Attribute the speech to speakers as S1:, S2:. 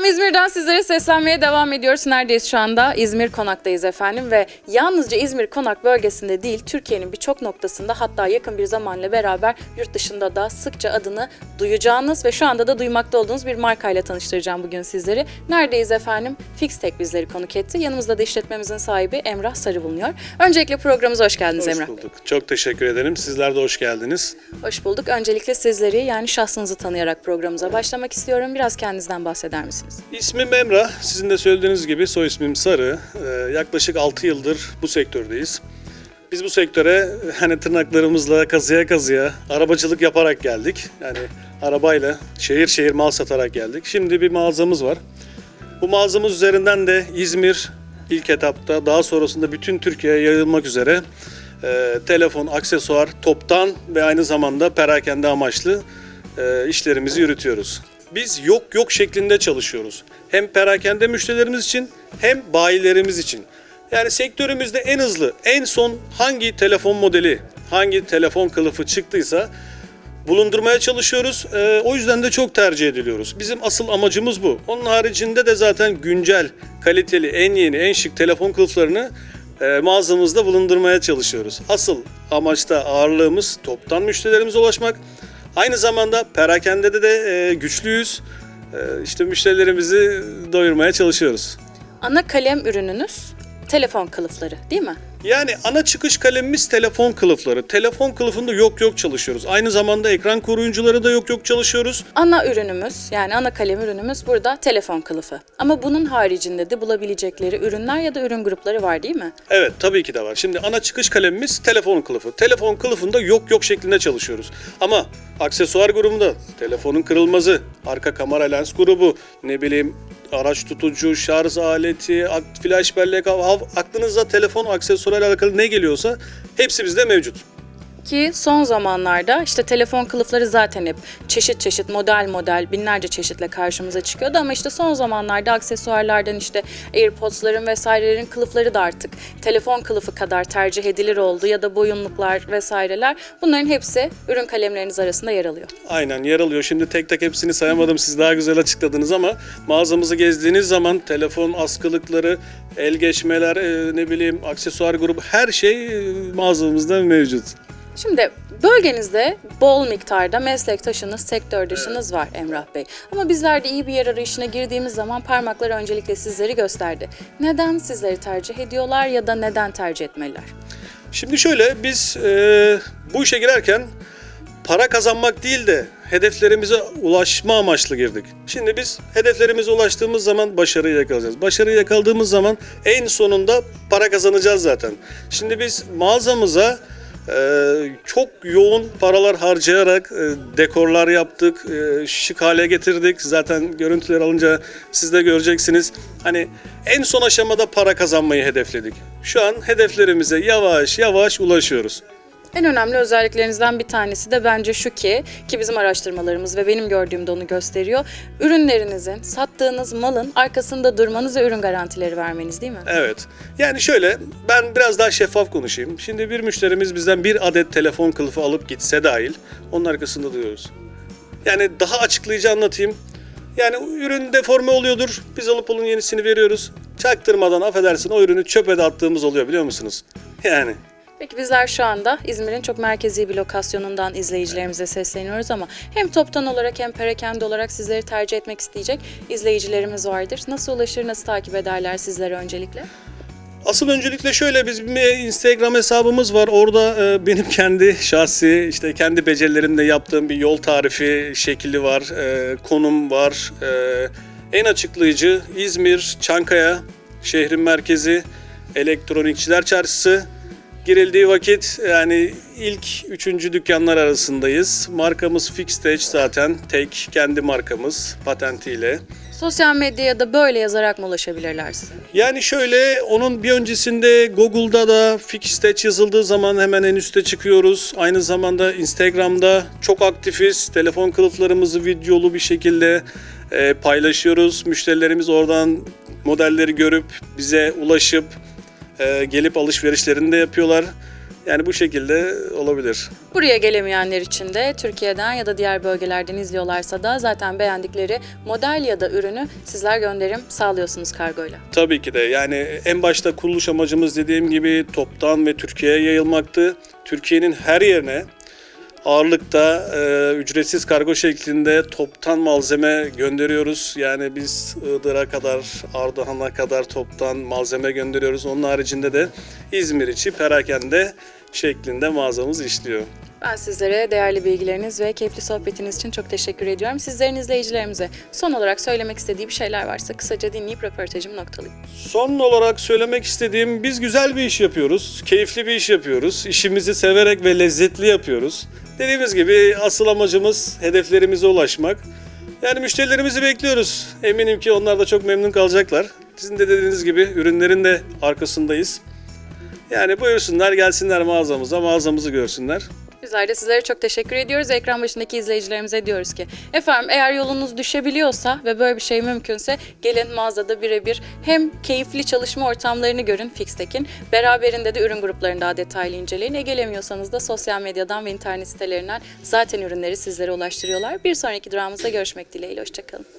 S1: Efendim İzmir'den sizlere seslenmeye devam ediyoruz. Neredeyiz şu anda? İzmir Konak'tayız efendim ve yalnızca İzmir Konak bölgesinde değil Türkiye'nin birçok noktasında hatta yakın bir zamanla beraber yurt dışında da sıkça adını duyacağınız ve şu anda da duymakta olduğunuz bir markayla tanıştıracağım bugün sizleri. Neredeyiz efendim? Fixtek bizleri konuk etti. Yanımızda da işletmemizin sahibi Emrah Sarı bulunuyor. Öncelikle programımıza hoş geldiniz
S2: Hoş
S1: Emrah.
S2: bulduk. Çok teşekkür ederim. Sizler de hoş geldiniz.
S1: Hoş bulduk. Öncelikle sizleri yani şahsınızı tanıyarak programımıza başlamak istiyorum. Biraz kendinizden bahseder misiniz?
S2: İsmim Emrah. Sizin de söylediğiniz gibi soy ismim Sarı. Ee, yaklaşık 6 yıldır bu sektördeyiz. Biz bu sektöre hani tırnaklarımızla kazıya kazıya arabacılık yaparak geldik. Yani arabayla şehir şehir mal satarak geldik. Şimdi bir mağazamız var. Bu mağazamız üzerinden de İzmir ilk etapta daha sonrasında bütün Türkiye'ye yayılmak üzere e, telefon, aksesuar, toptan ve aynı zamanda perakende amaçlı e, işlerimizi yürütüyoruz. Biz yok yok şeklinde çalışıyoruz. Hem perakende müşterilerimiz için hem bayilerimiz için. Yani sektörümüzde en hızlı, en son hangi telefon modeli, hangi telefon kılıfı çıktıysa bulundurmaya çalışıyoruz. Ee, o yüzden de çok tercih ediliyoruz. Bizim asıl amacımız bu. Onun haricinde de zaten güncel, kaliteli, en yeni, en şık telefon kılıflarını e, mağazamızda bulundurmaya çalışıyoruz. Asıl amaçta ağırlığımız toptan müşterilerimize ulaşmak. Aynı zamanda perakende de e, güçlüyüz. E, işte müşterilerimizi doyurmaya çalışıyoruz.
S1: Ana kalem ürününüz telefon kılıfları değil mi?
S2: Yani ana çıkış kalemimiz telefon kılıfları. Telefon kılıfında yok yok çalışıyoruz. Aynı zamanda ekran koruyucuları da yok yok çalışıyoruz.
S1: Ana ürünümüz yani ana kalem ürünümüz burada telefon kılıfı. Ama bunun haricinde de bulabilecekleri ürünler ya da ürün grupları var değil mi?
S2: Evet tabii ki de var. Şimdi ana çıkış kalemimiz telefon kılıfı. Telefon kılıfında yok yok şeklinde çalışıyoruz. Ama aksesuar grubunda telefonun kırılmazı, arka kamera lens grubu, ne bileyim araç tutucu, şarj aleti, flash bellek, aklınıza telefon aksesuarıyla alakalı ne geliyorsa hepsi bizde mevcut.
S1: Ki son zamanlarda işte telefon kılıfları zaten hep çeşit çeşit model model binlerce çeşitle karşımıza çıkıyordu ama işte son zamanlarda aksesuarlardan işte AirPods'ların vesairelerin kılıfları da artık telefon kılıfı kadar tercih edilir oldu ya da boyunluklar vesaireler bunların hepsi ürün kalemleriniz arasında yer alıyor.
S2: Aynen yer alıyor. Şimdi tek tek hepsini sayamadım. Siz daha güzel açıkladınız ama mağazamızı gezdiğiniz zaman telefon askılıkları, el geçmeler, e, ne bileyim aksesuar grubu her şey e, mağazamızda mevcut.
S1: Şimdi bölgenizde bol miktarda meslektaşınız, sektördaşınız var Emrah Bey. Ama bizler de iyi bir yer arayışına girdiğimiz zaman parmaklar öncelikle sizleri gösterdi. Neden sizleri tercih ediyorlar ya da neden tercih etmeliler?
S2: Şimdi şöyle biz e, bu işe girerken para kazanmak değil de hedeflerimize ulaşma amaçlı girdik. Şimdi biz hedeflerimize ulaştığımız zaman başarıyı yakalayacağız. Başarıyı yakaladığımız zaman en sonunda para kazanacağız zaten. Şimdi biz mağazamıza çok yoğun paralar harcayarak e, dekorlar yaptık, e, şık hale getirdik. Zaten görüntüler alınca siz de göreceksiniz. Hani en son aşamada para kazanmayı hedefledik. Şu an hedeflerimize yavaş yavaş ulaşıyoruz.
S1: En önemli özelliklerinizden bir tanesi de bence şu ki, ki bizim araştırmalarımız ve benim gördüğüm de onu gösteriyor. Ürünlerinizin, sattığınız malın arkasında durmanız ve ürün garantileri vermeniz değil mi?
S2: Evet. Yani şöyle ben biraz daha şeffaf konuşayım. Şimdi bir müşterimiz bizden bir adet telefon kılıfı alıp gitse dahil onun arkasında duruyoruz. Yani daha açıklayıcı anlatayım. Yani ürün deforme oluyordur. Biz alıp onun yenisini veriyoruz. Çaktırmadan affedersin o ürünü çöpe de attığımız oluyor biliyor musunuz? Yani
S1: Peki bizler şu anda İzmir'in çok merkezi bir lokasyonundan izleyicilerimize sesleniyoruz ama hem toptan olarak hem perakende olarak sizleri tercih etmek isteyecek izleyicilerimiz vardır. Nasıl ulaşır, nasıl takip ederler sizlere öncelikle?
S2: Asıl öncelikle şöyle bizim bir Instagram hesabımız var. Orada e, benim kendi şahsi işte kendi becerilerimle yaptığım bir yol tarifi şekli var. e, konum var. E, en açıklayıcı İzmir, Çankaya şehrin merkezi elektronikçiler çarşısı. Girildiği vakit yani ilk üçüncü dükkanlar arasındayız. Markamız Fixtech zaten tek kendi markamız patentiyle.
S1: Sosyal medyaya da böyle yazarak mı ulaşabilirler size?
S2: Yani şöyle onun bir öncesinde Google'da da Fixtech yazıldığı zaman hemen en üste çıkıyoruz. Aynı zamanda Instagram'da çok aktifiz. Telefon kılıflarımızı videolu bir şekilde e, paylaşıyoruz. Müşterilerimiz oradan modelleri görüp bize ulaşıp e, gelip alışverişlerini de yapıyorlar. Yani bu şekilde olabilir.
S1: Buraya gelemeyenler için de Türkiye'den ya da diğer bölgelerden izliyorlarsa da zaten beğendikleri model ya da ürünü sizler gönderim sağlıyorsunuz kargoyla.
S2: Tabii ki de yani en başta kuruluş amacımız dediğim gibi toptan ve Türkiye'ye yayılmaktı. Türkiye'nin her yerine ağırlıkta e, ücretsiz kargo şeklinde toptan malzeme gönderiyoruz. Yani biz Iğdır'a kadar, Ardahan'a kadar toptan malzeme gönderiyoruz. Onun haricinde de İzmir içi perakende şeklinde mağazamız işliyor.
S1: Ben sizlere değerli bilgileriniz ve keyifli sohbetiniz için çok teşekkür ediyorum. Sizlerin izleyicilerimize son olarak söylemek istediği bir şeyler varsa kısaca dinleyip röportajımı noktalayayım.
S2: Son olarak söylemek istediğim biz güzel bir iş yapıyoruz. Keyifli bir iş yapıyoruz. İşimizi severek ve lezzetli yapıyoruz. Dediğimiz gibi asıl amacımız hedeflerimize ulaşmak. Yani müşterilerimizi bekliyoruz. Eminim ki onlar da çok memnun kalacaklar. Sizin de dediğiniz gibi ürünlerin de arkasındayız. Yani buyursunlar gelsinler mağazamıza, mağazamızı görsünler.
S1: Bizler de sizlere çok teşekkür ediyoruz. Ekran başındaki izleyicilerimize diyoruz ki efendim eğer yolunuz düşebiliyorsa ve böyle bir şey mümkünse gelin mağazada birebir hem keyifli çalışma ortamlarını görün Fixtek'in beraberinde de ürün gruplarını daha detaylı inceleyin. E gelemiyorsanız da sosyal medyadan ve internet sitelerinden zaten ürünleri sizlere ulaştırıyorlar. Bir sonraki durağımızda görüşmek dileğiyle. Hoşçakalın.